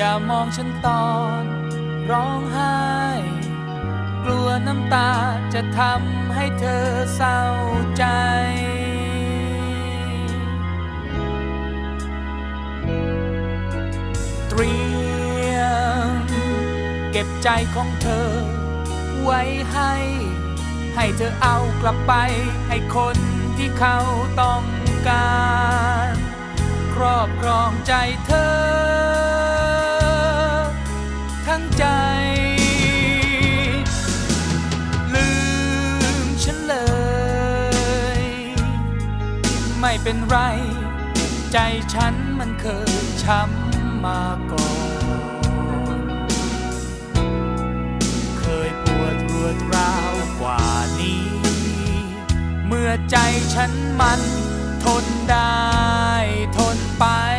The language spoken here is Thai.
อย่ามองฉันตอน ร้องไห้ กลัวน้ำตาจะทำให้เธอเศร้าใจ เตรียม เก็บใจของเธอ ไว้ให้ ให้เธอเอากลับไป ให้คนที่เขาต้องการ ครอบครองใจเธอ ทั้งใจ ลืมฉันเลย ไม่เป็นไร ใจฉันมันเคยช้ำมาก่อน เคยปวดรวดร้าวกว่านี้ เมื่อใจฉันมันทนได้